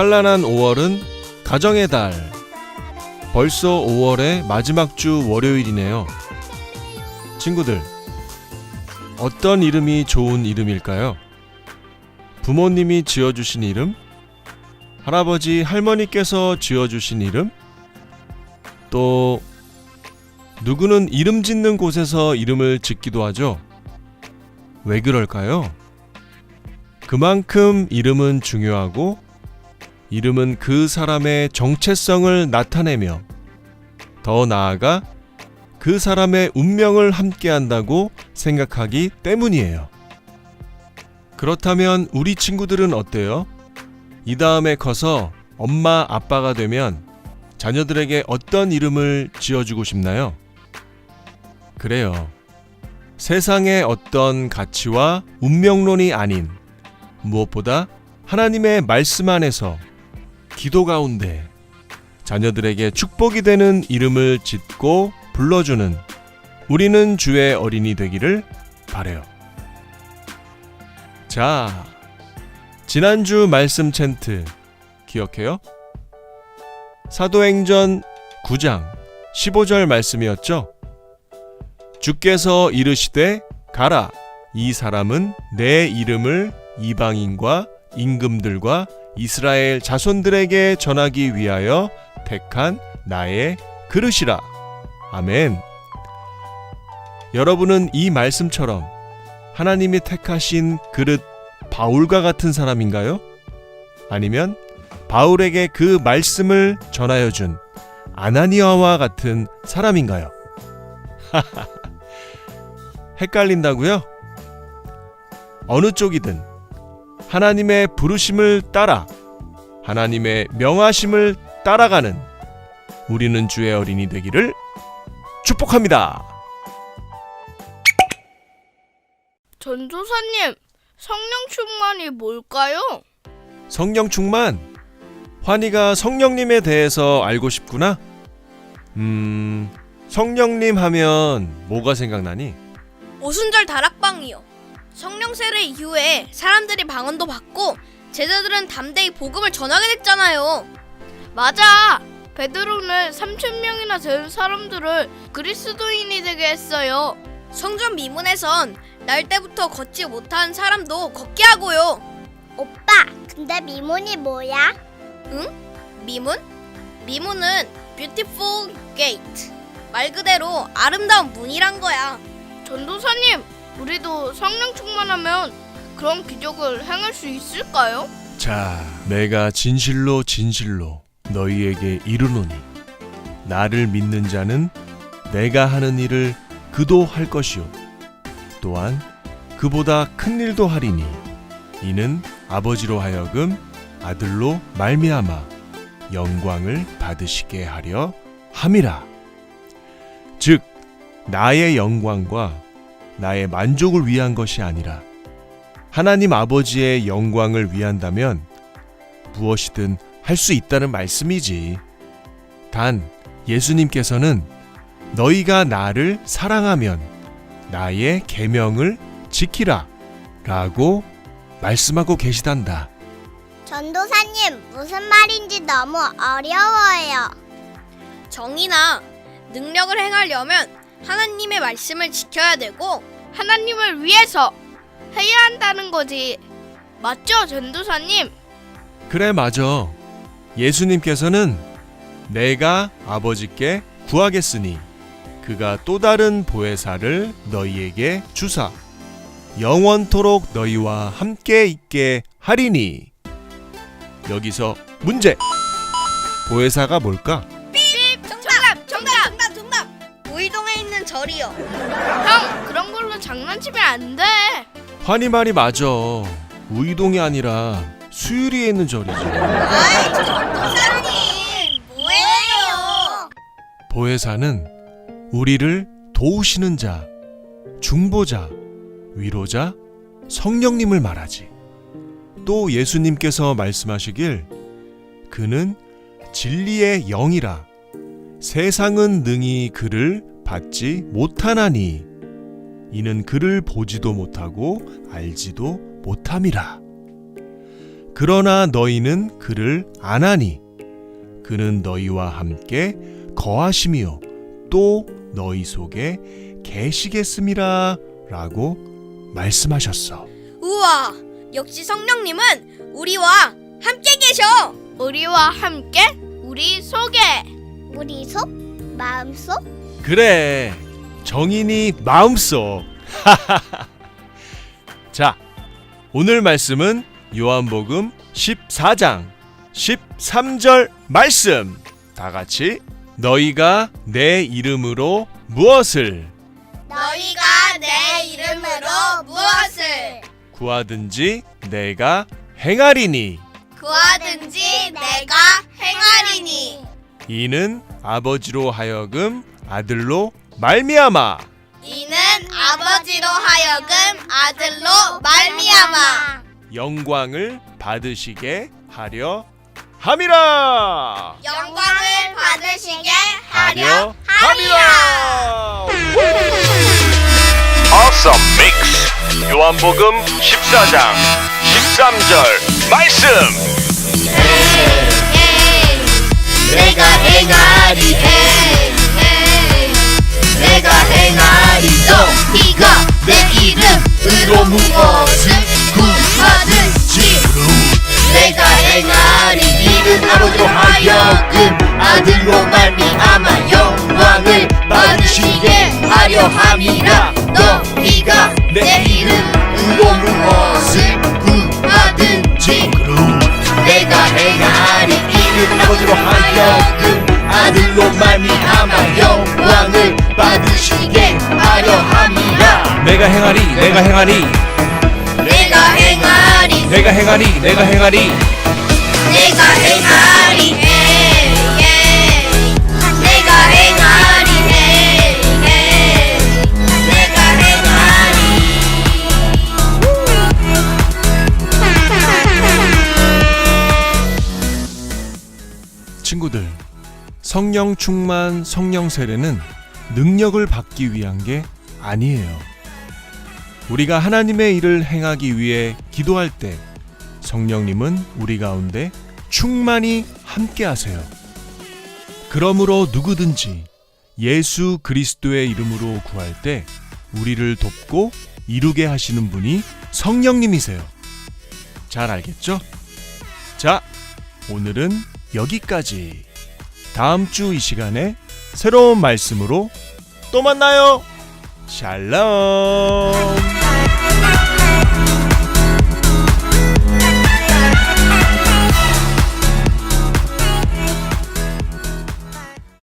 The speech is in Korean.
찬란한 5월은 가정의 달. 벌써 5월의 마지막 주 월요일이네요. 친구들, 어떤 이름이 좋은 이름일까요? 부모님이 지어주신 이름? 할아버지, 할머니께서 지어주신 이름? 또, 누구는 이름 짓는 곳에서 이름을 짓기도 하죠. 왜 그럴까요? 그만큼 이름은 중요하고 이름은 그 사람의 정체성을 나타내며 더 나아가 그 사람의 운명을 함께한다고 생각하기 때문이에요. 그렇다면 우리 친구들은 어때요? 이 다음에 커서 엄마 아빠가 되면 자녀들에게 어떤 이름을 지어주고 싶나요? 그래요. 세상의 어떤 가치와 운명론이 아닌 무엇보다 하나님의 말씀 안에서 기도 가운데 자녀들에게 축복이 되는 이름을 짓고 불러주는 우리는 주의 어린이 되기를 바래요. 자, 지난주 말씀 챈트 기억해요? 사도행전 9장 15절 말씀이었죠? 주께서 이르시되 가라 이 사람은 내 이름을 이방인과 임금들과 이스라엘 자손들에게 전하기 위하여 택한 나의 그릇이라. 아멘. 여러분은 이 말씀처럼 하나님이 택하신 그릇 바울과 같은 사람인가요? 아니면 바울에게 그 말씀을 전하여 준 아나니아와 같은 사람인가요? 헷갈린다고요? 어느 쪽이든 하나님의 부르심을 따라 하나님의 명하심을 따라가는 우리는 주의 어린이 되기를 축복합니다. 전도사님, 성령 충만이 뭘까요? 성령 충만. 환희가 성령님에 대해서 알고 싶구나. 음, 성령님 하면 뭐가 생각나니? 오순절 다락방이요. 성령 세례 이후에 사람들이 방언도 받고 제자들은 담대히 복음을 전하게 됐잖아요. 맞아. 베드로는 3천 명이나 되는 사람들을 그리스도인이 되게 했어요. 성전 미문에선 날 때부터 걷지 못한 사람도 걷게 하고요. 오빠, 근데 미문이 뭐야? 미문? 미문은 beautiful gate. 말 그대로 아름다운 문이란 거야. 전도사님, 우리도 성령 충만하면 그런 기적을 행할 수 있을까요? 자, 내가 진실로 진실로 너희에게 이르노니 나를 믿는 자는 내가 하는 일을 그도 할 것이요 또한 그보다 큰 일도 하리니 이는 아버지로 하여금 아들로 말미암아 영광을 받으시게 하려 함이라 즉 나의 영광과 나의 만족을 위한 것이 아니라 하나님 아버지의 영광을 위한다면 무엇이든 할 수 있다는 말씀이지. 단 예수님께서는 너희가 나를 사랑하면 나의 계명을 지키라 라고 말씀하고 계시단다. 전도사님, 무슨 말인지 너무 어려워요. 정의나 능력을 행하려면 하나님의 말씀을 지켜야 되고 하나님을 위해서 해야 한다는 거지. 맞죠, 전도사님? 그래 맞아. 예수님께서는 내가 아버지께 구하겠으니 그가 또 다른 보혜사를 너희에게 주사 영원토록 너희와 함께 있게 하리니 여기서 문제 보혜사가 뭘까? 절이요. 형, 그런 걸로 장난치면 안 돼. 환희 말이 맞아 우이동이 아니라 수유리에 있는 절이지 아이, 전도사님! 뭐예요? 보혜사는 우리를 도우시는 자, 중보자, 위로자, 성령님을 말하지. 또 예수님께서 말씀하시길 그는 진리의 영이라 세상은 능히 그를 받지 못하나니 이는 그를 보지도 못하고 알지도 못함이라. 그러나 너희는 그를 안 하니 그는 너희와 함께 거하심이요 또 너희 속에 계시겠음이라 라고 말씀하셨어. 우와, 역시 성령님은 우리와 함께 계셔. 우리와 함께 우리 속에 우리 속? 마음 속? 그래 정인이 마음속. 자 오늘 말씀은 요한복음 14장 13절 말씀. 다 같이 너희가 내 이름으로 무엇을? 너희가 내 이름으로 무엇을? 구하든지 내가 행하리니. 구하든지 내가 행하리니 이는 아버지로 하여금 아들로 말미암아 이는 아버지로 하여금 아들로 말미암아 영광을 받으시게 하려 함이라. 영광을 받으시게 하려 함이라. Awesome Mix 요한복음 14장 13절 말씀 행하리 내가 행하리 너희가 내 이름으로 무엇을 구하든지 내가 행하리 이는 아버지로 하여금 아들로 말미암아 영광을 받으시게 하려 함이라. 너희가 내 이름으로 무엇을 구하든지. 내가 행하리 이는 아버지로 하여금 아들로 말미암아 영광을 받으시게 하려 함이라 내가 행하리 내가 행하리. 내가 행하리. 내가 행하리 내가 행하리. 내가 행하리. 해, 예. 내가 행하리. 해, 예. 내가 행하리. 친구들 성령 충만 성령 세례는 능력을 받기 위한 게 아니에요. 우리가 하나님의 일을 행하기 위해 기도할 때 성령님은 우리 가운데 충만히 함께 하세요. 그러므로 누구든지 예수 그리스도의 이름으로 구할 때 우리를 돕고 이루게 하시는 분이 성령님이세요. 잘 알겠죠? 자, 오늘은 여기까지. 다음 주 이 시간에 새로운 말씀으로 또 만나요. 샬롬.